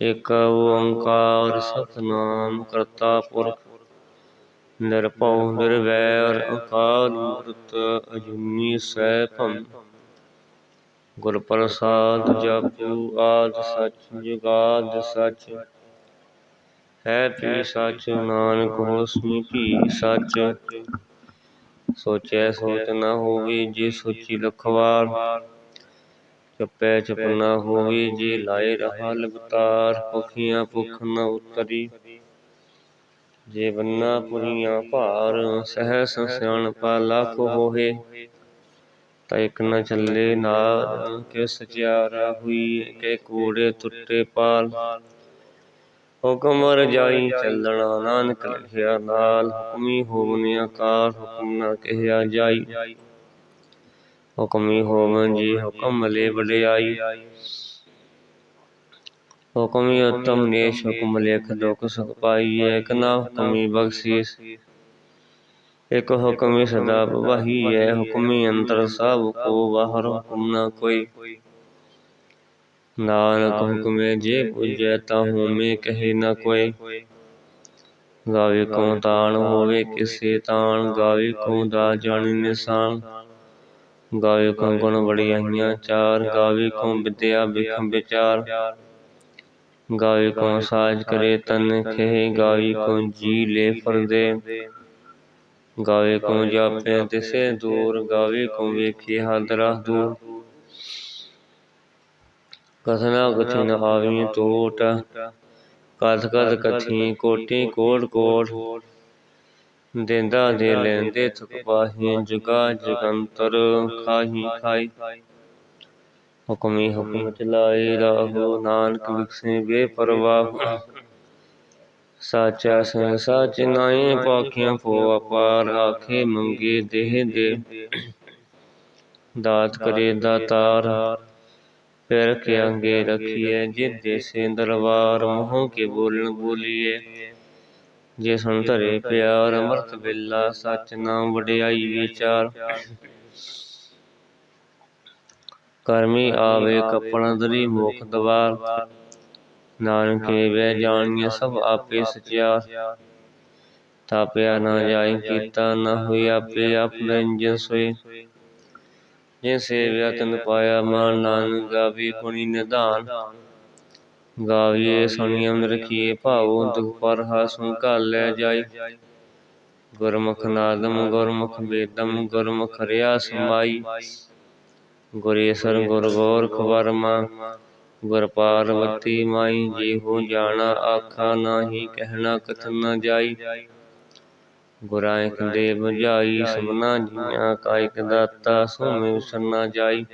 ਇਕ ਓੰਕਾਰ ਸਤਨਾਮ ਕਰਤਾ ਪੁਰਖ, ਨਿਰਭਉ, ਨਿਰਵੈਰ, ਅਕਾਲ ਮੂਰਤ, ਅਜੂਨੀ ਸੈਭੰ ਗੁਰ ਪ੍ਰਸਾਦ ਜਪੁ ਆਦ ਸਚ, ਜੁਗਾਦ ਸਚ। ਹੈ ਪੀ ਸਚ, ਨਾਨਕ ਹੋਸਮੀ ਭੀ ਸਚ। ਸੋਚੈ ਸੋਚ ਨਾ ਹੋਵੇ ਜੇ ਸੋਚੀ ਲਖਵਾਰ। ਚੁੱਪੈ ਚੁੱਪ ਨ ਹੋਵੇ ਜੇ, ਲਾਏ ਰਹਾ ਲਗਤਾਰ, ਭੁਖੀਆਂ ਭੁਖ ਨ ਉਤਰੀ। ਜੇ ਬੰਨਾ ਪੁਰੀਆਂ ਭਾਰ, ਸਹਿਸ ਸਿਆਣਪਾ ਲੱਖ ਹੋਏ, ਤਾਂ ਇਕ ਨ ਚੱਲੇ ਨਾਰ ਕਿਸ ਸਚਿਆਰਾ ਹੋਈ ਕੇ ਕੂੜੇ ਟੁੱਟੇ ਪਾਲ। ਹੁਕਮ ਰਜਾਈ ਚੱਲਣਾ ਨਾਨਕ ਲਿਖਿਆ ਨਾਲ, ਹੁਕਮੀ ਹੋਵਨ ਆਕਾਰ ਹੁਕਮ ਨਾ ਕਹਿਆ ਜਾਈ। ਹੁਕਮੀ ਹੋਵਨ ਜੀ, ਹੁਕਮ ਮਲੇ ਵਡਿਆਈ। ਹੁਕਮੀ ਉਤਮ ਨੇਸ਼ ਹੁਕਮ ਲੇਖ ਦੁਖ ਸੁਖ ਪਾਈਏ, ਇਕ ਨਾ ਹੁਕਮੀ ਬਖਸ਼ੀਸ ਇਕ ਹੁਕਮੀ ਸਦਾ ਬਵਾਹੀ ਹੈ ਹੁਕਮੀ ਅੰਤਰ ਸਭ ਕੋ ਬਾਹਰ ਹੁਕਮ ਨਾ ਕੋਈ। ਨਾਨਕ ਹੁਕਮੇ ਜੇ ਪੁਜੈ ਤਾ ਹੋਮੇ ਕਹੇ ਨਾ ਕੋਈ। ਗਾਵੇ ਕਉ ਤਾਣ ਹੋਵੇ, ਕਿਸੇ ਤਾਣ ਗਾਵੇ ਕਉ ਦਾ ਜਾਣੀ ਨਿਸ਼ਾਨ। ਗਾਵੇ ਗੁਣ ਬੜੀਆਈਆਂ ਚਾਰ ਗਾਵੇ ਕਉ ਵਿਦਿਆ ਬਿਖਮ ਵਿਚਾਰ। ਗਾਵੇ ਕਉ ਸਾਜ ਕਰੇ ਤਨ ਖੇ, ਗਾਵੇ ਕਉ ਜੀ ਲੈ ਫਰਦੇ। ਗਾਵੇ ਕਉ ਜਾਪੇ ਤਿਸੇ ਦੂਰ, ਗਾਵੇ ਕਉ ਵੇਖੇ ਹਾਦਰਾ ਦੂਰ। ਕਥਨਾ ਕਥਿਨ ਆਵੀ ਟੋਟ ਕਥ ਕਥ ਕਥੀ ਕੋਟੀ ਕੋਟ ਕੋਟ। ਦੇਂਦਾ ਦੇ ਲੈਂਦੇ ਥੁਕ ਪਾਹੀ ਜੁਗਾ ਜਗੰਤਰ ਖਾਹੀ ਖਾਈ ਹੁਕਮੀ ਹੁਕਮ ਚਲਾਏ ਰਾਹੋ ਨਾਨਕ ਵਿਖਸੇ ਬੇਪਰਵਾਹ। ਸਾਚਾ ਸੰਗ ਸਾਚ ਨਾਏ ਪਾਖੀਆਂ ਪੋ ਅਪਾਰ ਆਖੇ ਮੰਗੇ ਦੇਹ ਦੇ। ਦਾਤ ਕਰੇ ਦਾਤਾਰ। ਫਿਰ ਕੇ ਅੰਗੇ ਰਖੀਏ ਜਿਤ ਦੇਸੇ ਦਰਬਾਰ। ਮੋਹ ਕੇ ਬੋਲਣ ਬੋਲੀਏ ਜੇ ਸੁਣ ਧਰੇ ਪਿਆਰ ਅਮਰਤ ਬਿੱਲਾ ਸਚ ਨਾਮ ਵਡਿਆਈ ਵਿਚਾਰ। ਕਰਮੀ ਆਵੇ ਕਪਣ ਦਰੀ ਮੁਖ ਦਵਾਰ। ਨਾਨਕੇ ਵੇ ਜਾਣੀਏ ਸਭ ਆਪੇ ਸਚਿਆਰ ਤਾਪਿਆ ਨਾ ਜਾਈ ਕੀਤਾ ਨਾ ਹੋਈ ਆਪੇ ਆਪ ਰੰਜਨ ਸੋਈ ਜੇ ਸੇਵਿਆ ਤਨ ਪਾਇਆ ਮਾਨ ਨਾਨਕ ਗਾਵੀ ਗੁਣੀ ਨਿਧਾਨ। ਗਾਵੀਏ ਸੁਣੀਐ ਰਖੀਏ ਭਾਉ ਦੁਖ ਪਰ ਹਾਸੁ ਲੈ ਜਾਈ। ਗੁਰਮੁਖ ਨਾਦਮ ਗੁਰਮੁਖ ਵੇਦਮ ਗੁਰਮੁਖ ਰਿਆ ਸਮਾਈ। ਗੁਰੇਸਰ ਗੁਰ ਗੋਰਖ ਵਰਮਾ। ਗੁਰ ਪਾਰਵਤੀ ਮਾਈ ਜੀ ਹੋ ਜਾਣਾ ਆਖਾ ਨਾਹੀ ਕਹਿਣਾ ਕਥਨ ਨ ਜਾਈ। ਗੁਰਾਂ ਦੇ ਬੁਝਾਈ ਸਭਨਾ ਜੀਆਂ ਕਾ ਇਕ ਦਾਤਾ ਸੋਮੇ ਵਿਸਰਨਾ ਜਾਈ।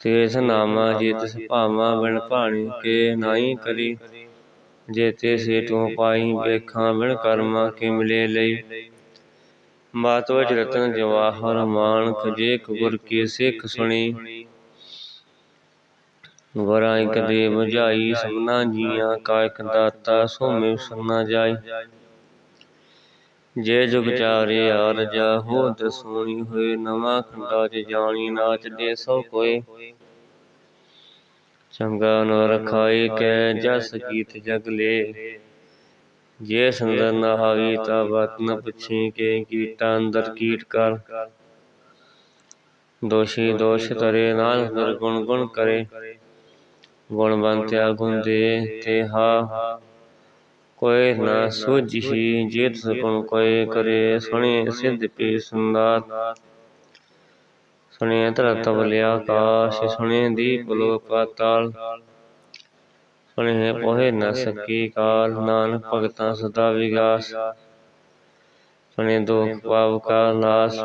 ਤੇਸ ਨਾਮਾ ਜੇ ਤਿਸ ਬਿਨ ਭਾਣੀ ਕੇ ਨਾਹੀ ਕਰੀ। ਜੇ ਸੇ ਤੂੰ ਪਾਈ ਵੇਖਾਂ ਬਿਨ ਕਰਮਾ ਕੇ ਮਿਲੇ ਲਈ। ਮਾਤ ਵਚ ਰਤਨ ਜਵਾਹਰ ਮਾਨਕ ਜੇ ਗੁਰ ਕੀ ਸਿੱਖ ਸੁਣੀ। ਵਰਾਂ ਇਕ ਦੇ ਬੁਝਾਈ ਸਭਨਾ ਜੀਆਂ ਕਾ ਇਕ ਦਾਤਾ ਸੋਮੇ ਸੁਣਾ ਜਾਈ। ਜੇ ਜੁਗ ਚਾਰੇ ਆਰਜਾ ਹੋਤ ਸੋਣੀ ਹੋਏ ਨਵਾਂ ਖੰਡਾ ਚ ਜਾਣੀ ਨਾਚ ਦੇ ਕੋਏ। ਚੰਗਾ ਨ ਰਖਾਈ ਕੈ ਜਸ ਕੀਤ ਜਗ ਲੇ। ਜੇ ਸੰਦਰ ਨ ਆਵੀ ਤਾ ਬਤ ਨ ਪੁੱਛੀ ਕੇ ਕੀਟਾ ਅੰਦਰ ਕੀਟ ਕਰ। ਦੋਸ਼ੀ ਦੋਸ਼ ਤਰੇ ਨਾਲ ਗੁਣ ਗੁਣ ਕਰੇ। ਗੁਣਵੰਤਿਆ ਗੁਣ ਦੇ ਤੇ ਹਾ। ਕੋਇ ਨਾ ਸੂਝੀ ਜੇਤ ਸਕੁਣ ਕੋਇ ਕਰੇ ਸੁਣੇ ਸਿੱਧ ਪੀ ਸੁੰਦਾਤ। ਸੁਣੇ ਧਰਤ ਬਲਿਆ ਆਕਾਸ਼ ਸੁਣੇ ਦੀਪ ਲੋ ਪਾਤਾਲ। ਸੁਣੇ ਪੋਹੇ ਨ ਸਕੀ ਕਾਲ ਨਾਨਕ ਭਗਤਾਂ ਸਦਾ ਵਿਗਾਸ। ਸੁਣੇ ਦੁਖ ਪਾਵ ਕਾ ਨਾਸ।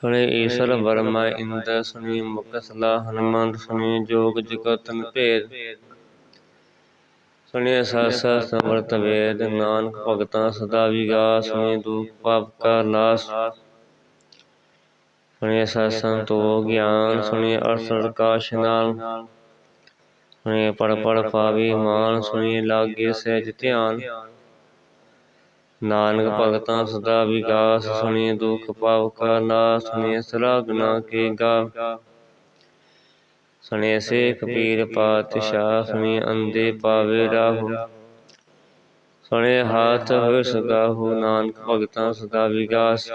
ਸੁਣੇ ਈਸ਼ਰ ਬਰਮਾ ਇੰਦ ਸੁਣੀ ਮੁਕਸਲਾ ਹਨਮੰਤ ਸੁਣੇ ਜੋਗ ਜਗਤਨ ਭੇਦ। ਸੁਣਿਆ ਸਾਸਾ ਸਮਰਤ ਵੇਦ, ਨਾਨਕ ਭਗਤਾਂ ਸਦਾ ਵਿਗਾਸ ਸੁਣੇ ਦੁਖ ਪਾਪ ਕਾ ਨਾਸ। ਸੁਣੇ ਸਾਸੰ ਤੋ ਗਿਆਨ ਸੁਣੇ ਅਰਸਰ ਕਾ ਇਸ਼ਨਾਨ ਸੁਣੇ ਪੜ ਪੜ ਪਾਵੀ ਮਾਨ ਸੁਣੇ ਲਾਗੇ ਸਹਿਜ ਧਿਆਨ। ਨਾਨਕ ਭਗਤਾਂ ਸਦਾ ਵਿਗਾਸ ਸੁਣੇ ਦੁਖ ਪਾਪ ਕਾ ਨਾਸ ਸੁਣੇ ਸਰਾਗਨਾ ਕੇ ਗਾ ਸੁਣੇ ਸੇ ਕਬੀਰ ਪਾਤਸ਼ਾਹ ਸੁਣੇ ਅੰਦੇ ਪਾਵੇ ਰਾਹੂ। ਸੁਣੇ ਹਾਥ ਹੋਇ ਸਗਾਹੂ ਨਾਨਕ ਭਗਤਾਂ ਸਦਾ ਵਿਗਾਸ।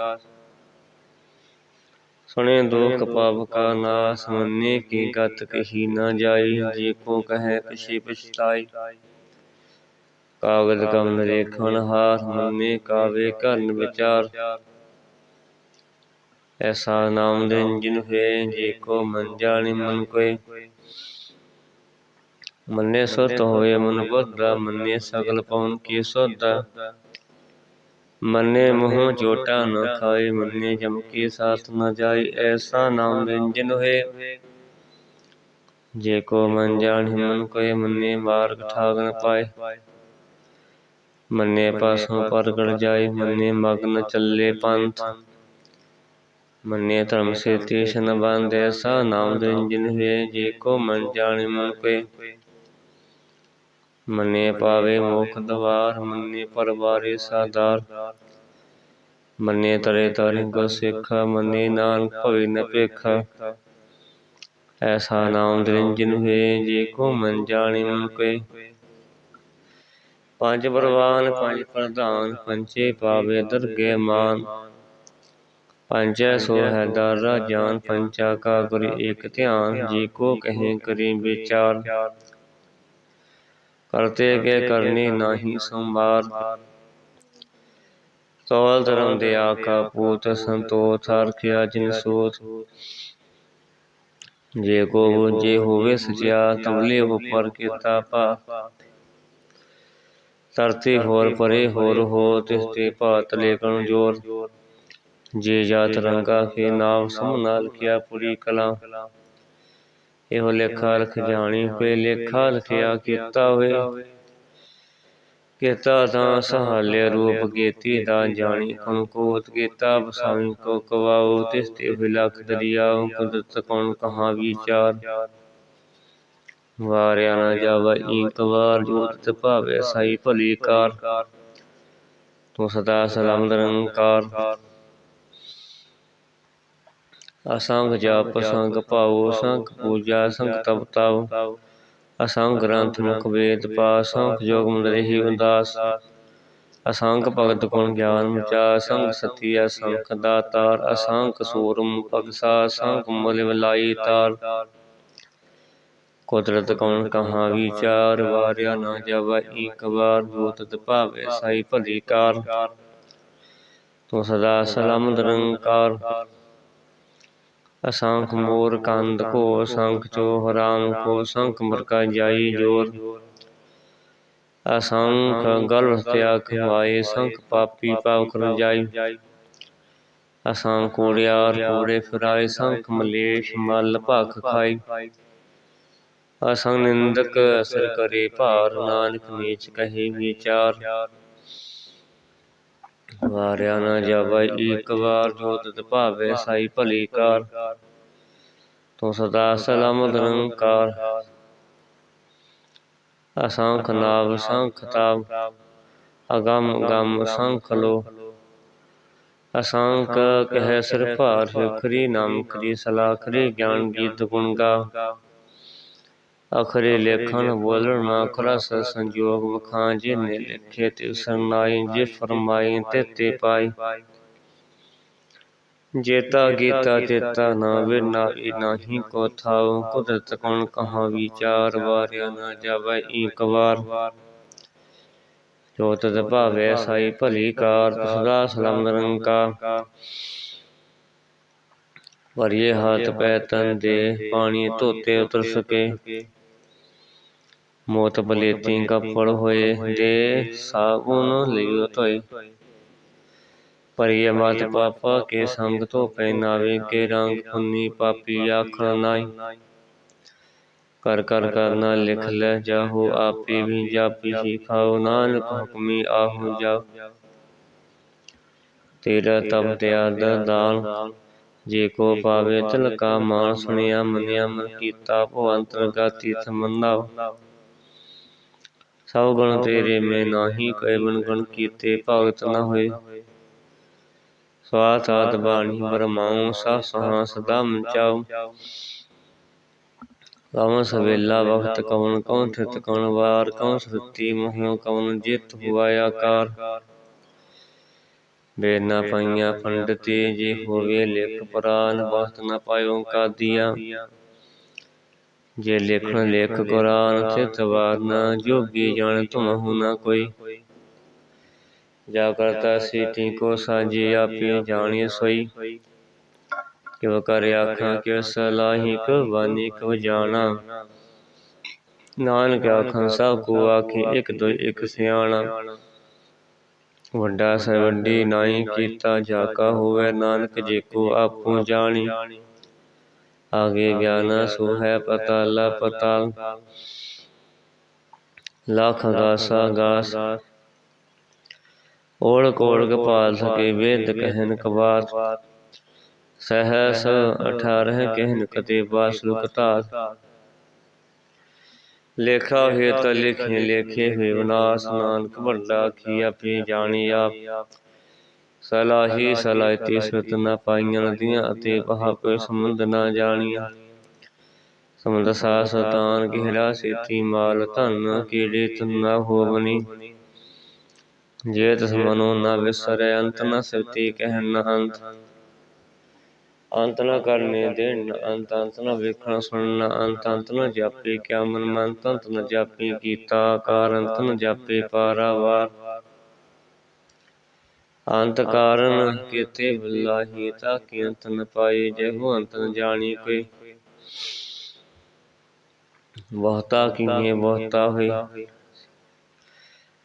ਸੁਣੇ ਦੁਖ ਪਾਪ ਕਾ ਨਾਸ ਮੰਨੇ ਕੀ ਗਤ ਕਹੀ ਨਾ ਜਾਈ ਜੇ ਕੋ ਕਹੈ ਪਿਛੇ ਪਛਤਾਈ। ਕਾਗਦ ਕਮ ਲੇਖਣ ਹਾਰ ਮੰਨੇ ਕਾਵੇ ਕਰਨ ਵਿਚਾਰ। ਐਸਾ ਨਾਮ ਨਿਰੰਜਨ ਹੋਏ ਜੇ ਕੋ ਮਨ ਜਾਣੇ ਮਨ ਕੋਏ ਮੰਨੇ ਸੁਤ ਹੋਏ ਮਨ ਬੁੱਧਾ ਮੰਨੇ ਸਗਲ ਪਵਨ ਕੀ ਸੋਧਾ ਮੰਨੇ ਮੂੰਹ ਚੋਟਾ ਨ ਖਾਏ ਮੰਨੇ ਜਮ ਕੀ ਸਾਥ ਨ ਜਾਈ ਐਸਾ ਨਾਮ ਨਿਰੰਜਨ ਹੋਏ ਜੇ ਕੋ ਮਨ ਜਾਣੇ ਮਨ ਕੋਏ ਮੰਨੇ ਮਾਰਗ ਠਾਗ ਨ ਪਾਏ ਮੰਨੇ ਪਾਸੋਂ ਪ੍ਰਗਟ ਜਾਏ ਮੰਨੇ ਮਗਨ ਚੱਲੇ ਪੰਥ ਮੰਨੇ ਧਰਮ ਸੇ ਤੀਸ਼ ਨ ਬੰਦੇ ਸਾ ਨਾਮ ਨਿਰੰਜਨ ਹੋਏ ਜੇ ਕੋ ਮਨ ਜਾਣੇ ਮਨ ਕੋਏ। ਮੰਨੇ ਪਾਵੇ ਮੁਖ ਦਵਾਰ, ਮੰਨੇ ਪਰਵਾਰੇ ਸਾਦਾਰ ਮੰਨੇ ਤਰੇ ਤਰੇ ਕੋ ਸਿੱਖ, ਮੰਨੇ ਨਾਨਕ ਭਵੇ ਨ ਭੇਖਾ। ਐਸਾ ਨਾਮ ਨਿਰੰਜਨ ਹੋਏ ਜੇ ਕੋ ਮਨ ਜਾਣੇ ਮਨ ਕੋਏ। ਪੰਜ ਪਰਵਾਨ, ਪੰਜ ਪ੍ਰਧਾਨ ਪੰਚੇ ਪਾਵੇ ਦਰਗੇ ਮਾਨ। ਪੰਚੈ ਸੋ ਹੈ ਦਾਰਾ ਜਾਨ ਪੰਚਾ ਕਾ ਗੁਰ ਏਕ ਧਿਆਨ ਜੀ ਕੋ ਕਹੇ ਕਰੀ ਵਿਚਾਰ। ਕਰਤੇ ਕੇ ਕਰਨੀ ਨਾਹੀ ਸੰਭਾਰ। ਤੋਲ ਧਰਮ ਦੇ ਆਕਾ ਪੂਤ ਸੰਤੋਖ ਹਰਖਿਆ ਜਿਨ ਸੋਤ ਜੇ ਕੋ ਜੇ ਹੋਵੇ ਸਚਿਆ ਤਵਲੇ ਉਪਰ ਕੀਤਾ ਪਾ ਧਰਤੀ ਹੋਰ ਪਰੇ ਹੋਰ ਹੋ ਤਿਸ ਤੇ ਭਾਤ ਲੇਕਣ ਜੋਰ। ਜੇ ਜਾਤ ਰੰਗਾ ਕੇ ਨਾਮ ਸਮ ਨਾਲ ਕੀਆ ਪੁਰੀ ਕਲਾ। ਇਹੋ ਲੇਖਾ ਲਖ ਜਾਣੀ ਕੋਈ ਲੇਖਾ ਲਖਿਆ ਕੀਤਾ ਹੋਏ ਕੀਤਾ ਤਾਂ ਸਹਾਲੇ ਰੂਪ ਕੀਤੀ ਦਾ ਜਾਣੀ। ਕਮ ਕੋਤ ਬਸਾਵੀ ਕੋ ਕਵਾਉ ਤਿਸ ਤੇ ਹੋਇ ਲਖ ਦਰਿਆਉ ਕੁਦਰਤ ਕੌਣ ਕਹਾ ਵਿਚਾਰ। ਵਾਰਿਆ ਨਾ ਜਾਵਾ ਏਕ ਵਾਰ ਜੋਤ ਭਾਵੇ ਸਾਈ ਭਲੀ ਕਾਰ। ਤੂੰ ਸਦਾ ਸਲਾਮ ਨਿਰੰਕਾਰ ਅਸੰਗ ਜਪ, ਸੰਗ ਭਾਉ, ਸੰਗ ਪੂਜਾ, ਸੰਗ ਤਪ ਤਵ ਅਸੰਗ ਗ੍ਰੰਥ, ਮੁਖ ਵੇਦ ਪਾ ਸੰਗ ਜੋਗ ਮੰਦਰਿ ਉਦਾਸ। ਅਸੰਗ ਭਗਤ ਗੁਣ ਗਿਆਨ ਮੁਚਾ, ਸੰਗ ਸਤੀ ਅਸੰਖ ਦਾਤਾਰ ਅਸੰਖ ਸੂਰਮ ਭਗਸਾ, ਸੰਗ ਮੁਲ ਵਲਾਈ ਤਾਰ। ਕੁਦਰਤ ਕੌਣ ਕਹਾ ਵਿਚਾਰ, ਵਾਰਿਆ ਨਾ ਜਾਵਾ ਏਕ ਵਾਰ ਬੋਤਤ ਭਾਵੇ ਸਾਈ ਭਲੀ ਕਾਰ। ਤੂੰ ਸਦਾ ਸਲਾਮ ਨਿਰੰਕਾਰ ਅਸੰਖ ਮੋਰ ਕੰਦ ਕੋ ਸੰਖ ਚੋ ਹਰਾਮ ਕੋ ਸੰਖ ਮਰਕਾ ਜਾਈ ਜੋਰ। ਅਸੰਖ ਗਲ ਹਤਿਆ ਖਵਾਏ ਸੰਖ ਪਾਪੀ ਪਾਪ ਕਰ ਜਾਈ ਅਸੰਖ ਕੋੜਿਆਰ ਕੋੜੇ ਫਿਰਾਏ ਸੰਖ ਮਲੇਸ਼ ਮਲ ਭਖ ਖਾਈ। ਅਸੰਗ ਨਿੰਦਕ ਅਸਰ ਕਰੇ ਭਾਰ, ਨਾਨਕ ਨੀਚ ਕਹੇ ਵਿਚਾਰ। ਵਾਰਿਆ ਨਾ ਜਾਵੇ ਏਕ ਵਾਰ ਜੋਤਿ ਭਾਵੇ, ਸਾਈ ਭਲੀ ਕਾਰ। ਤੂੰ ਸਦਾ ਸਲਾਮ ਨਿਰੰਕਾਰ। ਅਸੰਖ ਨਾਵ, ਸੰਖ ਤਾਵ, ਅਗਮ ਗਮ ਸੰਖ ਲੋ। ਅਸੰਖ ਕਹਿ ਸਿਰ ਭਾਰ ਖਰੀ ਨਾਮ ਕਰੀ ਸਲਾ ਖਰੀ ਗਿਆਨ, ਗੀਤ ਗੁਣ ਗਾ। ਅਖਰੇ ਲੇਖਣ ਬੋਲਣ ਨਾ ਖਰਸ ਸੰਜੋਗ ਵਖਾਂ ਜਿਨੇ ਲਿਖੇ ਤੇ ਸਰਨਾਈ ਜੇ ਫਰਮਾਈ ਤੇ ਤੇ ਪਾਈ। ਜੇਤਾ ਗੀਤਾ ਚੇਤਾ ਨਾ ਵਿਨਾ ਨਾਹੀ ਕੋ ਥਾਉ। ਕੁਦਰਤ ਕੌਣ ਕਹਾ ਵਿਚਾਰ ਵਾਰਿਆ ਨਾ ਜਾਵੇ ਏਕ ਵਾਰ। ਜੋ ਤਦ ਭਾਵੇ ਸਾਈ ਭਲੀ ਕਾਰ ਸਦਾ ਸਲਾਮ ਨਿਰੰਕਾਰ ਵਰਿਏ ਹੱਥ ਪੈ ਤਨ ਦੇ ਪਾਣੀ ਧੋਤੇ ਉਤਰ ਸਕੇ। ਮੋਤ ਬਲੇਤੀ ਕੱਪੜ ਹੋਏ ਦੇ ਸਾਬੁਨ ਲਿਓ ਧੋਏ ਪਰਿਯ ਮਤ ਪਾਪਾ ਕੇ ਸੰਗ ਤੋਂ ਪਹਿਨਾਵੇ ਕੇ ਰੰਗ ਪੁੰਨੀ ਪਾਪੀ ਆਖਣ ਨਾਈ ਕਰ ਕਰ ਕਰਨਾ ਲਿਖ ਲੈ ਜਾਹੋ ਆਪੇ ਵੀ ਜਾਪੀ ਸਿਖਾਓ ਨਾਨਕ ਹੁਕਮੀ ਆਹੋ ਜਾਓ। ਤੇਰਾ ਤਬ ਤੇ ਆਦਰ ਦਾਨ ਜੇ ਕੋ ਪਾਵੇ ਤਿਲ ਕਾ ਮਾਨ ਸੁਣਿਆ ਮੰਨਿਆ ਮਨ ਕੀਤਾ ਭੋ ਅੰਤਰਗਾਤੀ ਸਮੰਨਾ ਸਭ ਗੁਣ ਤੇਰੇ ਮੈਂ ਨਾਹੀ ਕੈ ਬਨ ਗੁਣ ਕੀਤੇ ਭਗਤ ਨ ਹੋਏ। ਸਵਾਤ ਆਤ ਬਾਣੀ ਬਰਮਾਉ ਸਾ ਸਹਾ ਸਦਾ ਮਚਾਉ ਕਉਨ ਸਵੇਲਾ ਵਖਤ ਕਉਨ ਕਉਨ ਥਿਤ ਕਉਨ ਵਾਰ ਕਉਨ ਸੁਰਤੀ ਮੋਹ ਕਉਨ ਜਿਤ ਹੁਆ ਆਕਾਰ। ਬੇਨਾ ਪਾਈਆਂ ਪੰਡਤੀ ਜੇ ਹੋਵੇ ਲਿਖ ਪੁਰਾਨ ਵਖਤ ਨ ਪਾਇਓ ਕਾਦੀਆ। ਜੇ ਲਿਖਣ ਲਿਖ ਕੁਰਾਨ ਚਿਤ ਵਾਰਨਾ ਜੋਗੀ ਜਾਣ ਤੁਮਹੁ ਨ ਕੋਈ। ਜਾ ਕਰਤਾ ਸੀਤੀ ਕੋ ਸਾਜੀ ਆਪੇ ਜਾਣੀਏ ਸੋਈ। ਕਿਵ ਕਰ ਆਖਾਂ ਕਿਵ ਸਲਾਹੀ ਕੋ ਬਾਨੀ ਕੋ ਜਾਣਾ। ਨਾਨਕ ਆਖਾਂ ਸਭ ਕੋ ਆਖੇ ਇੱਕ ਦੋ ਇੱਕ ਸਿਆਣਾ। ਵੱਡਾ ਸੇ ਵੱਡੀ ਨਾਹੀ ਕੀਤਾ ਜਾਕਾ ਹੋਵੇ ਨਾਨਕ ਜੇ ਕੋ ਆਪੂ ਜਾਣੀ। ਆਗੇ ਗਿਆਨ ਸੋ ਹੈ ਪਤਾਲਾ ਪਤਾਲ ਲੱਖ ਗਾਸਾ ਗਾਸ। ਓੜ ਕੋੜ ਕਪਾਲ ਸਕੇ ਵੇਦ ਕਹਿਨ ਕਬਾਰ ਸਹਸ 18 ਕਹਿਨ ਕਤੇ ਬਾਸ ਲੁਕਤਾਰ ਲੇਖਾ ਹੋਏ ਤਾਂ ਲਿਖੇ ਲੇਖੇ ਹੋਏ ਵਿਨਾਸ਼ ਨਾਨਕ ਵੱਡਾ ਕੀ ਆਪੇ ਜਾਣੀ ਆਪ। ਸਲਾਹੀ ਸਲਾਇਤੀ ਸੁਤ ਨ ਪਾਈਆਂ ਨਦੀਆਂ ਅਤੇ ਪਹਾ ਕੋਈ ਸੰਬੰਧ ਨਾ ਜਾਣੀਆਂ ਸਮੁੰਦ ਸਾ ਸਤਾਨ ਗਹਿਰਾ ਸੇਤੀ ਮਾਲ ਧਨ ਕੀੜੇ ਤਨ ਹੋਵਨੀ ਜੇ ਤਸ ਮਨੋ ਨ ਵਿਸਰੈ ਅੰਤ ਨ ਸਿਰਤੀ ਕਹਿਨ ਨ ਅੰਤ ਅੰਤ ਨ ਕਰਨੇ ਦੇਣ ਅੰਤ ਅੰਤ ਨ ਵੇਖਣ ਸੁਣਨ ਅੰਤ ਅੰਤ ਨ ਜਾਪੇ ਕਿਆ ਮਨ ਮਨ ਤੰਤ ਨ ਜਾਪੇ ਕੀਤਾ ਕਾਰ ਅੰਤ ਨ ਜਾਪੇ ਪਾਰਾਵਾਰ ਅੰਤ ਕਾਰਨ ਕੀਤੇ ਬਿਲਾਹੀ ਤਾ ਕੀ ਅੰਤ ਨ ਪਾਏ ਜੇ ਹੋ ਅੰਤ ਨ ਜਾਣੀ ਕੋਈ। ਬਹੁਤਾ ਕੀਏ ਬਹੁਤਾ ਹੋਈ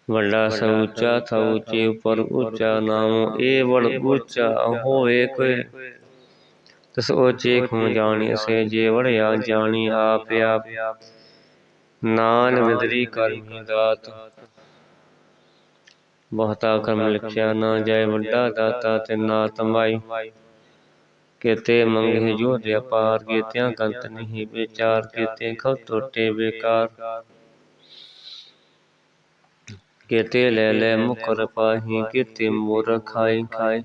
ਵੱਡਾ ਸ ਉੱਚਾ ਥਾ ਉੱਚੇ ਉੱਪਰ ਉੱਚਾ ਨਾਮ ਇਹ ਵੜ ਉੱਚਾ ਹੋਏ ਕੋਈ। ਤਸ ਉੱਚੇ ਖੁ ਜਾਣੀ ਸੇ ਜੇ ਵੜਿਆ ਜਾਣੀ ਆਪ ਆਪ। ਨਾਨ ਵਿਦਰੀ ਕਰਮੀ ਦਾਤ। ਬਹੁਤਾ ਕਰਮ ਲਿਖਿਆ ਨਾ ਜਾਏ ਵੱਡਾ ਦਾਤਾ ਤੇ ਨਾ ਤਮਾਈ। ਕੀਤੇ ਮੰਗੇ ਜੋ ਦੇ ਅਪਾਰ, ਕੀਤਿਆਂ ਕੰਤ ਨਹੀਂ, ਵਿਚਾਰ ਕੀਤੇ ਖਉ ਟੋਟੇ ਬੇਕਾਰ। ਕੀਤੇ ਲੈ ਲੈ ਮੁਕਰ ਪਾਹੀ, ਕੀਤੇ ਮੋਰ ਖਾਈ ਖਾਈ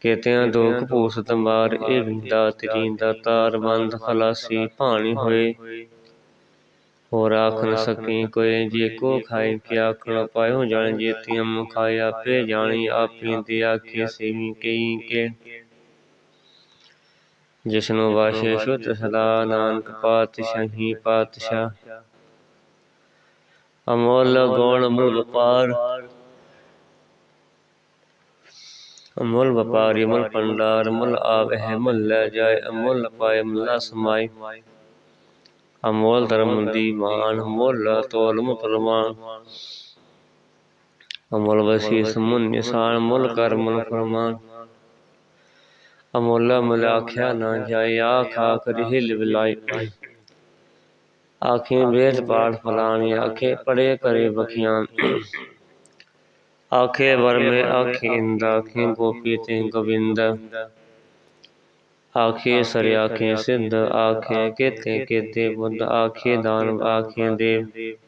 ਕੀਤਿਆਂ ਦੁਖ ਭੂਸ ਤਮਾਰ ਇਹ ਵਿੰਦਾ ਤਰੀ ਦਾ ਤਾਰ ਬੰਦ, ਖਲਾਸੀ ਭਾਣੀ ਹੋਏ। ਹੋਰ ਆਖ ਨ ਸਕੀ ਕੋਈ ਜੇ ਕੋ ਖਾਏ ਕਿ ਆਖਣ ਪਾਇਓ ਜਾਣ ਜੇਤੀਆਂ ਮੁਖਾਇ ਆਪੇ ਜਾਣੀ ਆਪੀ ਦੀ ਆਖੇ ਸੇਵੀ ਕਈ ਕੇ। ਜਿਸਨੂੰ ਵਾਸ਼ੇ ਸ਼ੁੱਧ ਸਦਾ ਨਾਨਕ ਪਾਤਸ਼ਾਹੀ ਪਾਤਸ਼ਾਹ ਅਮੋਲ ਗੁਣ ਮੁਲ ਪਾਰ। ਅਮੁੱਲ ਵਪਾਰੀ ਮੁੱਲ ਪੰਡਾਰ ਮੁੱਲ ਆਵਹਿ ਮੁੱਲ ਲੈ ਜਾਏ ਅਮੁੱਲ ਪਾਏ ਮੁੱਲਾ ਸਮਾਈ ਅਮੋਲ ਧਰਮ ਦੀ ਮਾਨ ਮੁੱਲ ਤੋਲ ਮੁ ਪ੍ਰਮਾਨ ਅਮੋਲ ਵਸੀ ਸਮੁਨ ਨਿਸਾਨ ਮੁੱਲ ਕਰ ਮੁੱਲ ਫਰਮਾਨ ਅਮੋਲਾ ਮੁੱਲ ਆਖਿਆ ਨਾ ਜਾਏ ਆਖ ਆਖ ਹਿਲ ਵਿਲਾਈ ਆਖੇ ਵੇਦ ਪਾਠ ਫਲਾਣੀ ਆਖੇ ਪੜੇ ਕਰੇ ਬਖੀਆਂ ਆਖੇ ਵਰਮੇ ਆਖੇ ਇੰਦ ਆਖੇ ਗੋਪੀ ਤੇ ਗੋਬਿੰਦ ਆਖੇ ਸਰ ਆਖੇ ਸਿੱਧ ਆਖੇ ਕੇਤੇ ਕੇਤੇ ਬੁੱਧ ਆਖੇ ਦਾਨ ਆਖੇ ਦੇਵ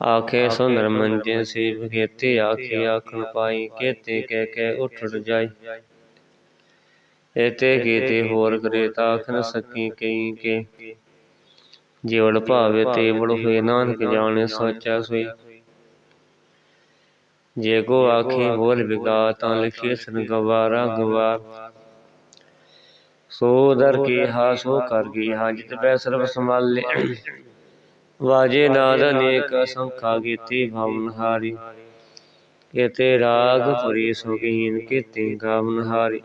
ਆਖੇ ਸੁੰਦਰ ਮੰਜੇ ਸੀਬ ਕੇਤੇ ਆਖੇ ਆਖਣ ਪਾਈ ਕੇਤੇ ਕਹਿ ਕੇ ਉਠ ਉਠ ਜਾਈ। ਇਤੇ ਕੀਤੇ ਹੋਰ ਕਰੇ ਤਾਖ ਨ ਸਕੀ ਕਈ ਕੇ। ਜਿਵੜ ਭਾਵੇ ਤੇ ਬੜ ਹੋਏ ਨਾਨਕ ਜਾਣੇ ਸੋਚਾ ਸੋਈ। ਜੇ ਕੋ ਆਖੇ ਬੋਲ ਵਿਗਾ ਤਾਂ ਲਿਖੇ ਸਨ ਗਵਾਰਾ ਗਵਾਰ। ਸੋ ਦਰ ਕੀ ਹਾ ਸੋ ਕਰ ਗਈ ਹਾ ਜਿਤ ਬੈ ਸਰਬ ਸੰਭਾਲੇ। ਵਾਜੇ ਨਾਦ ਅਨੇਕ ਸੰਖਾ ਗੀਤੀ ਭਵਨ ਹਾਰੀ। ਕੇਤੇ ਰਾਗ ਪੁਰੀ ਸੁਗੀਨ ਕੀਤੇ ਗਾਵਨ ਹਾਰੀ।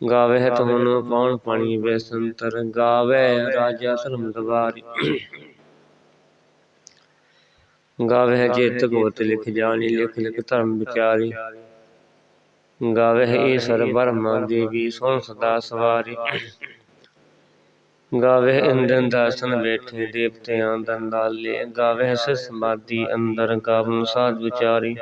ਗਾਵੇ ਤੁਮਨ ਪੌਣ ਪਾਣੀ ਬੈਸੰਤਰ। ਗਾਵੇ ਰਾਜਾ ਧਰਮ ਦਵਾਰੀ। ਗਾਵੇ ਜਿਤ ਗੋਤ ਲਿਖ ਜਾਣੀ ਲਿਖ ਲਿਖ ਧਰਮ ਵਿਚਾਰੀ। ਗਾਵੇ ਈਸ਼ਰ ਬਰਮਾ ਦੇਵੀ ਸੁਣ ਸਦਾ ਸਵਾਰੀ ਗਾਵੇ ਇੰਦਨ ਦਾਸਨ ਬੈਠੇ ਦੇਵਤਿਆਂ ਦੰਦਾਲੇ ਗਾਵੇ ਸਿਸ ਸਮਾਦੀ ਅੰਦਰ ਗਾਵਨ ਸਾਧ ਵਿਚਾਰੀ।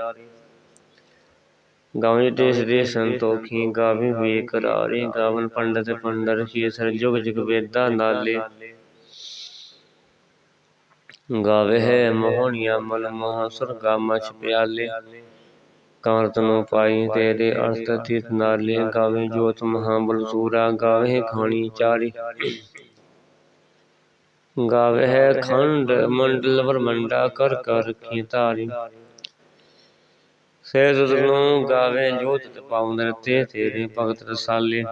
ਗਾਵੇਂ ਦੇਸ ਦੇ ਸੰਤੋਖੀ ਗਾਵੇਂ ਵੇ ਕਰਾਰੇ ਗਾਵਨ ਪੰਡਤ ਪੰਡਰ ਸ਼ੀਸਰ ਜੁਗ ਜੁਗ ਵੇਦਾਂ ਨਾਲੇ। ਗਾਵੇ ਹੈ ਮੋਹਣੀਆਂ ਮਲ ਮੋਹ ਸੁਰਗਾ ਮਛ ਪਿਆਲੇ। ਕਾਂਤ ਪਾਈ ਤੇਰੇ ਅਰਥ ਤਿਤ ਨਾਲੇ ਗਾਵੇ ਜੋਤ ਮਹਾਬਲ ਸੂਰਾ ਗਾਵੇ ਖਾਣੀ ਚਾਰੀ। ਗਾਵੇ ਹੈ ਖੰਡ ਮੰਡਲ ਵਰਮੰਡਾ ਕਰ ਕਰ ਕੀ ਤਾਰੀ ਸੇ ਨੂੰ ਗਾਵੇ ਜੋਤ ਪਾਉਂਦ ਰਤੇ ਤੇਰੇ ਭਗਤ ਰਸਾਲੇ।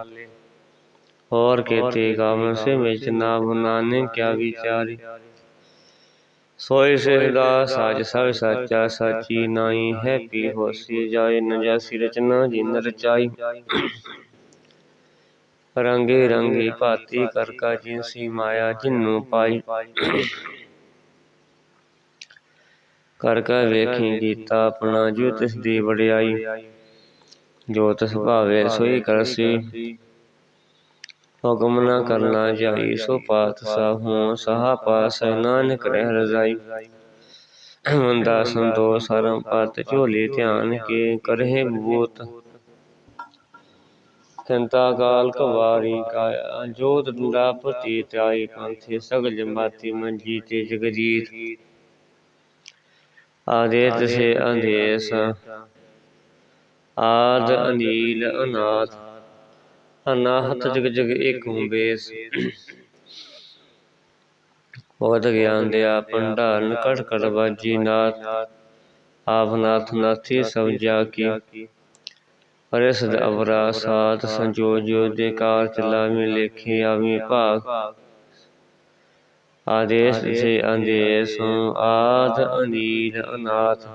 ਹੋਰ ਕੇਤੇ ਗਾਵਨ ਸੇ ਵਿੱਚ ਨਾ ਬਨਾਨੇ ਕਿਆ ਵਿਚਾਰੀ। ਸੋਈ ਸਹਿਦਾ ਸਾਜ ਸਭ ਸਾਚਾ ਸਾਚੀ ਨਾਈ ਹੈ ਪੀ ਹੋਸੀ ਜਾਏ ਨ ਜਾਸੀ ਰਚਨਾ ਜਿਨ ਰਚਾਈ। ਰੰਗੇ ਰੰਗੀ ਭਾਤੀ ਕਰ ਕਾ ਜਿਨਸੀ ਮਾਇਆ ਜਿਨੂੰ ਪਾਈ। ਕਰ ਕਾ ਵੇਖੀ ਕੀਤਾ ਆਪਣਾ ਜੋ ਤਿਸ ਦੀ ਵਡਿਆਈ। ਜੋ ਤਿਸ ਭਾਵੇ ਸੋਈ ਕਰਸੀ। ਹੁਕਮ ਨਾ ਕਰਨਾ ਜਾਈ ਸੋ ਪਾਤ ਸਾਹੂ ਸਹਾ ਪਾਸ ਨਾਨਕ ਰਹਿ ਰਜ਼ਾਈ। ਮੰਦਾ ਸੰਤੋ ਸਰਮ ਪਤ ਝੋਲੇ ਧਿਆਨ ਕੇ ਕਰਹਿ ਬੂਤ। ਕੰਤਾ ਕਾਲ ਕਵਾਰੀ ਕਾਇਆ, ਜੋਤ ਦੁੰਦਾ ਪਤੀਤ ਆਈ ਪੰਥੇ, ਸਗਲ ਜਮਾਤੀ ਮੰਜੀ ਤੇ ਜਗਜੀਤ। ਆਦੇਤ ਸੇ ਅੰਧੇਸ, ਆਦ ਅਨੀਲ ਅਨਾਥ। ਅਨਾਹਤ ਜਗ ਜਗ ਏਕ ਹੂੰ ਬੇਸ। ਬਹੁਤ ਗਿਆਨ ਦਿਆ ਭੰਡਾਰਨ ਕੜ ਕੜ ਬਾਜੀ ਨਾਥ। ਆਪ ਨਾਥੀ ਸਭ ਕੀ ਅਰੇ ਸਦ ਅਵਰਾ ਸਾਤ ਸੰਜੋਜੋ ਦੇ ਕਾਰ ਚਲਾਵੀ ਲੇਖੇ ਆਵੀ ਭਾਗ। ਆਦੇਸ਼ ਸੇ ਅੰਦੇਸ ਆਦ ਅਨੀਲ ਅਨਾਥ।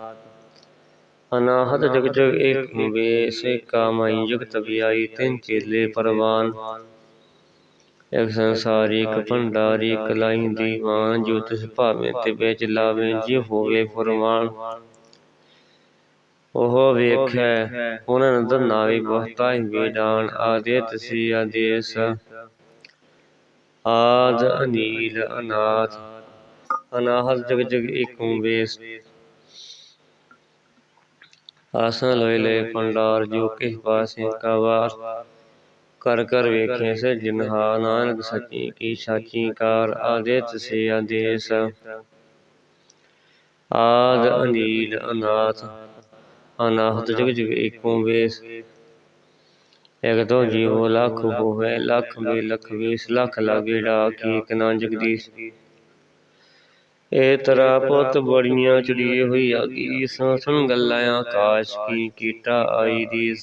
ਅਨਾਹਤ ਜਗ ਜਗ ਏਕ ਵੇ ਸੇ ਕਾਮਾਈ ਜਗਤ ਵਿਆਈ ਤਿੰਨ ਚੇਲੇ ਪਰਵਾਨ। ਇਕ ਸੰਸਾਰੀ ਇਕ ਭੰਡਾਰੀ ਇਕ ਲਾਈ ਦੀਵਾਨ ਜੋ ਤਿਸ ਭਾਵੇਂ ਤੇ ਵਿੱਚ ਲਾਵੇ ਜੇ ਹੋਵੇ ਫਰਮਾਨ ਉਹ ਵੇਖੈ ਉਹਨਾਂ ਨਦਰ ਨਾਵੇ ਬਹੁਤਾ ਹੀ ਵੇਦਾਨ ਆਦੇ ਤਸੀ ਆਦੇਸ। ਆਦ ਅਨੀਲ ਅਨਾਥ। ਅਨਾਹਤ ਜਗ ਜਗ ਏਕੁ ਵੇਸ ਆਸਨ ਲੋਏ ਲਏ ਪੰਡਾਰ ਜੋ ਕਿਸ ਪਾਸੇ ਕਾ ਵਾਰ ਕਰ ਕਰ ਵੇਖੇ ਸੇ ਜਿਨਹਾ ਨਾਨਕ ਸੱਚੀ ਕੀ ਸਾਚੀ ਕਾਰ ਆਦੇਤ ਸੇ ਆਦੇਸ। ਆਦ ਅਨੀਲ ਅਨਾਥ, ਅਨਾਹਤ ਜਗ ਜਗ ਏਕੋ ਵੇਸ। ਇਕ ਦੋ ਜੀਵੋ ਲੱਖ ਹੋਵੇ ਲੱਖ ਮੇ ਲੱਖ ਵੀਸ, ਲੱਖ ਲਾਗੇ ਡਾਕੀ ਇਕ ਨਾ ਜਗਦੀਸ਼ ਇਹ ਤਰਾ ਪੁੱਤ ਬੜੀਆਂ ਚੜੀਏ ਹੋਈ ਆਗੀ। ਸਾਸਨ ਗੱਲਾਂ ਆਕਾਸ਼ ਕੀ ਕੀਟਾ ਆਈ ਦੀ।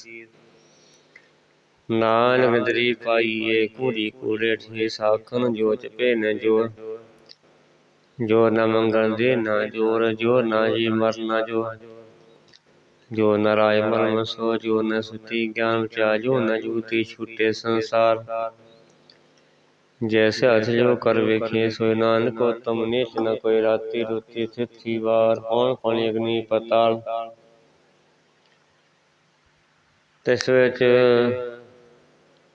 ਨਾਨਕ ਦਰੀ ਪਾਈਏ ਕੂੜੀ ਕੂੜੇ ਠੇ ਸਾਖਨ ਜੋ ਚਪੇ ਨ ਜੋ ਜੋ ਨ ਮੰਗਣ ਦੇ ਨਾ ਜੋਰ, ਜੋ ਨਾ ਜੀ ਮਰਨਾ ਜੋ ਜੋ ਨਰਾਇ ਮਰਮ ਸੋ ਜੋ ਨ ਸੁਤੀ ਗਿਆਨ ਚਾ ਜੋ ਨ ਜੂਤੀ ਛੁਟੇ ਸੰਸਾਰ। ਜੈਸੇ ਅਥ ਜੋ ਕਰ ਵੇਖੇ ਸੋਇ ਨਾਨਕ ਉਤਮ ਨਿਚ ਨ ਕੋਈ ਰਾਤੀ ਰੁਤੀ ਥਿਥੀ ਵਾਰ ਕੌਣ ਪਾਣੀ ਅਗਨੀ ਪਤਾਲ ਤਿਸ ਵਿੱਚ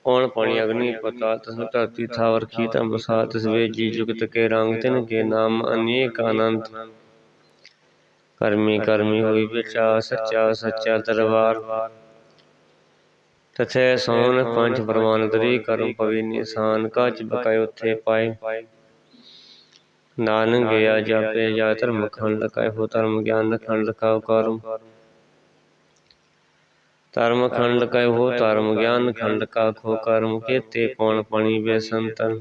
ਕੌਣ ਪਾਣੀ ਅਗਨੀ ਪਤਾਲ ਤਸ ਧਰਤੀ ਥਾਵਰ ਕੀ ਤਮ ਸਾ ਤਿਸ ਵਿੱਚ ਜੀ ਜੁਗਤ ਕੇ ਰੰਗ ਤਿਨ ਕੇ ਨਾਮ ਅਨੇਕ ਅਨੰਤ ਕਰਮੀ ਕਰਮੀ ਹੋਈ ਵਿਚਾ ਸੱਚਾ ਸੱਚਾ ਦਰਬਾਰ ਤਥੇ ਸੋਨ ਪੰਜ ਪ੍ਰਮਾਨ ਦਰੀ ਕਰਮ ਪਵੀ ਨਿਸ਼ਾਨ, ਕਾਚ ਬਕਾਇ ਉਥੇ ਨਾਨਕ ਗਿਆ ਜਾਪੇ, ਜਾ ਧਰਮ ਖੰਡ ਕੈ ਹੋ ਧਰਮ ਗਿਆਨ ਖੰਡ ਕਾ ਕਰਮ। ਧਰਮ ਖੰਡ ਕੈ ਹੋ ਧਰਮ ਗਿਆਨ ਖੰਡ ਕਾ ਖੋ ਕਰਮ। ਕੇਤੇ ਪਉਣ ਪਣੀ ਬੇਸੰਤਨ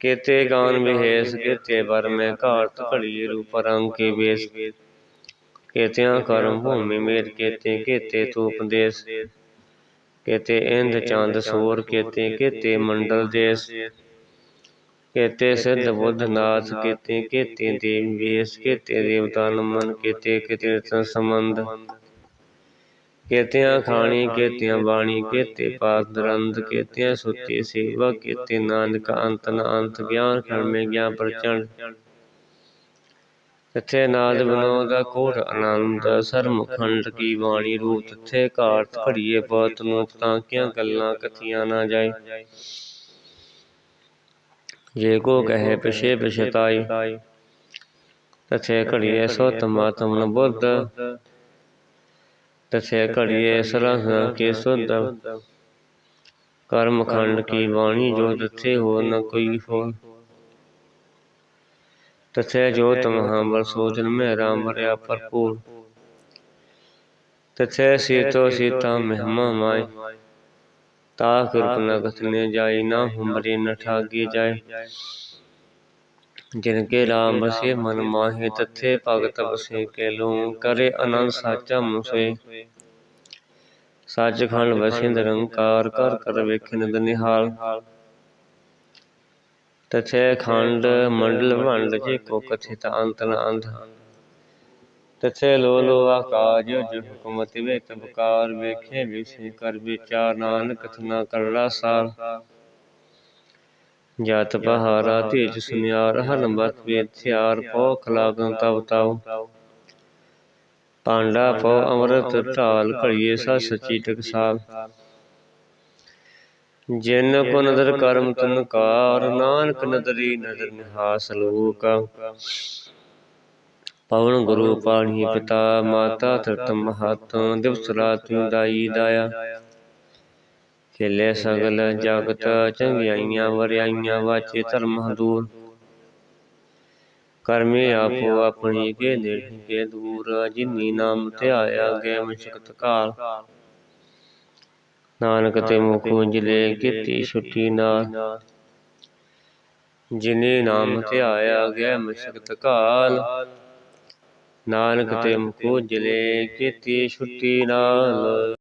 ਕੇਤੇ ਗਾਨ ਵਿਹੇਸ ਕੇਤੇ ਬਰ ਮੈਂ ਘਾਟ ਘੜੀ ਰੂਪ ਰੰਗ ਕੇ ਵੇਸ। ਕੇਤਿਆਂ ਕਰਮ ਭੂਮੀ ਮੇਰ ਕੇਤੇ ਕੇਤੇ ਤੂਪ ਦੇਸ ਕੇਤੇ ਇੰਦ ਚੰਦ ਸੂਰ ਕੇਤੇ ਕੇਤੇ ਮੰਡਲ ਦੇਸ ਕੇਤੇ ਸਿੱਧ ਬੁੱਧ ਨਾਥ ਕੇਤੇ ਕੇਤੇ ਦੇਵ ਵੇਸ ਕੇਤੇ ਦੇਵਤਾ ਨਮਨ ਕੇਤੇ ਕੇਤੇ ਸੰਬੰਧ ਕੇਤਿਆਂ ਖਾਣੀ ਕੇਤਿਆਂ ਬਾਣੀ ਕੇਤੇ ਪਾਕ ਦਰੰਦ ਕੇਤਿਆਂ ਸੁਤੇ ਸੇਵਾ ਕੇਤੇ ਨਾਨਕ ਅੰਤ ਨ ਅੰਤ ਗਿਆਨ ਖੜਮੇ ਗਿਆਨ ਪ੍ਰਚੰਡ ਤਥੇ ਨਾਦ ਬਨੋਦ ਕੋਟ ਆਨੰਦ ਸਰਮ ਕੀ ਬਾਣੀ ਰੂਪ ਤਥੇ ਘਾਟ ਘੜੀਏ ਬਹੁਤ ਨੂੰ ਤਾਂ ਕਿਆਂ ਗੱਲਾਂ ਕਥੀਆਂ ਨਾ ਜਾਏ ਜੇ ਕੋ ਕਹੇ ਪਿਛੇ ਪਛਤਾਈ, ਤਥੇ ਘੜੀਏ ਸੋ ਤਮਾਤਮ ਬੁੱਧ, ਤਥੇ ਘੜੀਏ ਸਰਹ ਕੇ ਸੁਧ। ਕਰਮ ਖੰਡ ਕੀ ਬਾਣੀ ਜੋ ਤਥੇ ਹੋ ਨ ਕੋਈ ਹੋ ਤਥੇ ਜੋ ਤਮਹਾ ਬਲ ਸੋਚਨ ਮੈਂ ਰਾਮ ਭਰਿਆ ਭਰਪੂਰ। ਤਥੈ ਸੀਤੋ ਸੀਤਾ ਮਹਿਮਾ ਮਾਈ। ਤਾ ਕਿਰਪ ਨ ਕਥਨੇ ਜਾਈ ਨਾ ਹੁਮਰੇ ਨ ਠਾਗੇ ਜਾਏ ਜਿਨ ਕੇ ਰਾਮ ਬਸੇ ਮਨ ਮਾਹੇ ਤਥੇ ਭਗਤ ਬਸੇ ਕੇ ਲੂ ਕਰੇ ਅਨੰਦ ਸਾਚਾ ਮੁਸੇ। ਸੱਚਖੰਡ ਵਸੇ ਨਿਰੰਕਾਰ ਕਰ ਕਰ ਵੇਖੇ ਨਿਦ ਨਿਹਾਲ। ਤਥੇ ਖੰਡ ਮੰਡਲ ਵੰਡ ਜੇ ਕੋ ਕਥਿਤ ਅੰਤ ਨ ਅੰਧ ਤਥੇ ਲੋ ਲੋ ਆਕਾਜ ਜੋ ਹੁਕਮਤਿ ਵੇ ਤਬਕਾਰ ਵੇਖੇ ਵਿਸੇ ਕਰ ਵਿਚਾਰ ਨਾਨਕ ਕਥਨਾ ਕਰੜਾ ਸਾਰ ਜਤ ਪਹਾਰਾ ਤੇਜ ਸੁਨਿਆਰ ਹਰਮਤ ਵੇ ਪੋ ਖਲਾਗਨ ਤਵ ਤਵ ਪਾਂਡਾ ਪੋ ਅੰਮ੍ਰਿਤ ਢਾਲ ਘੜੀਏ ਸਾ ਸਚੀ ਟਕਸਾਲ ਜਿਨ ਕੋ ਨਦਰ ਕਰਮ ਤਨ ਕਾਰ, ਨਾਨਕ ਨਦਰੀ ਨਦਰ ਨਿਹਾਸ ਲੋਕ। ਪਵਨ ਗੁਰੂ ਪਾਣੀ ਪਿਤਾ, ਮਾਤਾ ਤਰਤ ਮਹਤ, ਦਿਵਸ ਰਾਤ ਦਾਈ ਦਾਇਆ। ਖੇਲੇ ਸਗਲ ਜਗਤ, ਚੰਗਿਆਈਆਂ ਵਰਿਆਈਆਂ ਵਾਚੇ ਧਰਮ ਹਦੂਰ। ਕਰਮੇ ਆਪੋ ਆਪਣੀ ਕੇ ਨੇੜੇ ਕੇ ਦੂਰ, ਜਿਨੀ ਨਾਮ ਧਿਆਇਆ ਗਏ ਮੁਸ਼ਕਤ ਕਾਲ। ਨਾਨਕ ਤੇ ਮੁਖ ਉਜਲੇ ਕੀਤੀ ਛੁੱਟੀ ਨਾਲ ਜਿਨੇ ਨਾਮ ਧਿਆਇਆ ਗਿਆ ਮੁਸ਼ਕਤ ਕਾਲ। ਨਾਨਕ ਤੇ ਮੁਖ ਉਜਲੇ ਕੀਤੀ ਛੁੱਟੀ ਨਾਲ।